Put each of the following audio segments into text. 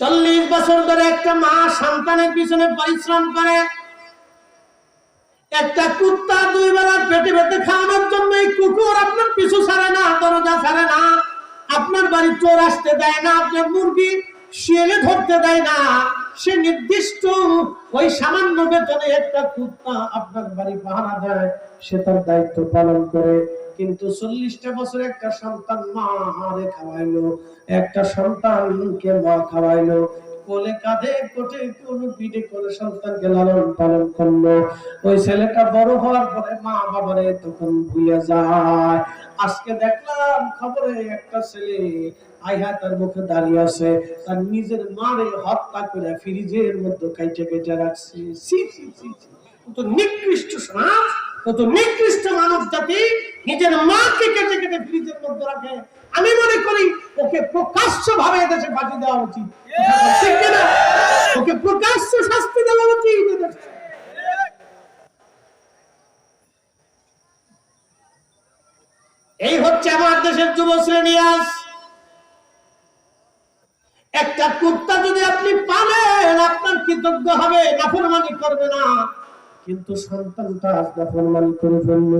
চল্লিশ বছর ধরে একটা মা সন্তানের পিছনে পরিশ্রম করে। একটা কুত্তা দুই বেলা পেটে পেটে খাওয়ানোর জন্য এই কুকুর আপনার পিছু ছাড়ে না, দরজা ছাড়ে না। আপনার বাড়ি চোর আসতে দেয় না, আপনার মুরগি শিয়ালে ধরতে দেয় না। সে নির্দিষ্ট ওই সামান্য বেতনে একটা কুত্তা আপনার বাড়ি পাহারা দেয়। সে তার দায়িত্ব পালন করে। কিন্তু চল্লিশটা বছর একটা সন্তান মা হারে খাওয়াইলো, একটা সন্তানকে মা খাওয়াইলো। কোলে কাঁধে, কোটে কোন পিঠে সন্তানকে লালন পালন করল। ওই ছেলেটা বড় হওয়ার পরে মা বাবারে তখন ভুলে যায়। আজকে দেখলাম খবরে একটা ছেলে আইহা তার মুখে দাঁড়িয়ে আছে। তার নিজের মারে হত্যা করে ফ্রিজের মধ্যে কাইটে কেটে রাখছে। সি সি সি নিকৃষ্ট সমাজ নিকৃষ্ট মানব জাতি নিজের মাকে কেটে কেটে ফ্রিজের মধ্যে রাখে। আমি মনে করি ওকে প্রকাশ্য ভাবে এদেশে ফাঁসি দেওয়া উচিত। ঠিক কিনা? ওকে প্রকাশ্য শাস্তি দেওয়া উচিত এদেশে। এই হচ্ছে আমার দেশের যুব শ্রেণি আজ। একটা কুত্তা যদি আপনি পালেন আপনার কৃতজ্ঞ হবে? নাফরমানি করবে না। কিন্তু সন্তানটা আজ নাফরমানি করে ফেলল।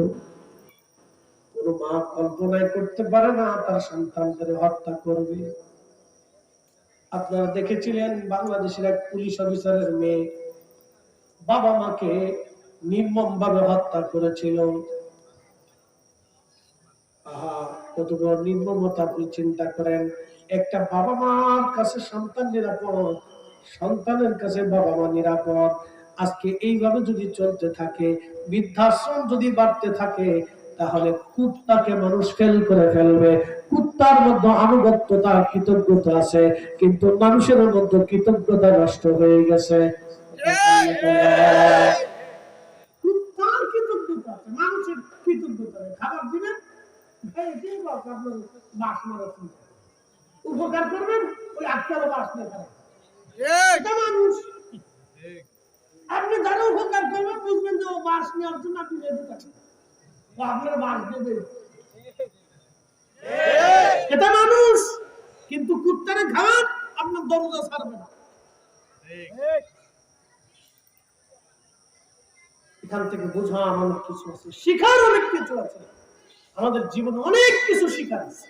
কোন মা কল্পনায় করতে পারে না, তার সন্তানদের হত্যা করবে। আপনারা দেখেছিলেন বাংলাদেশের এক পুলিশ অফিসারের মেয়ে বাবা মাকে নির্মম ভাবে হত্যা করেছিল। চিন্তা করেন। একটা বাবা মার কাছে সন্তান নিরাপদ, সন্তানের কাছে বাবা মা নিরাপদ। আজকে এইভাবে যদি চলতে থাকে, বৃদ্ধাশ্রম যদি বাড়তে থাকে তাহলে কুত্তাকে মানুষ ফেল করে ফেলবে। কুত্তার মধ্যে আনুগত্যতা, কৃতজ্ঞতা আছে, কিন্তু মানুষের মধ্যে কৃতজ্ঞতা নষ্ট হয়ে গেছে। আপনি যারা উপকার করবেন, বুঝবেন যে ও বাস নেওয়ার জন্য আপনি ও আপনার বাস দেবে এটা মানুষ কিন্তু কুত্তারে খাওয়ান আপনার দরজা ছাড়বে না। এখান থেকে বোঝা অনেক কিছু আছে শিখার অনেক কিছু আছে। আমাদের জীবনে অনেক কিছু শিখার আছে।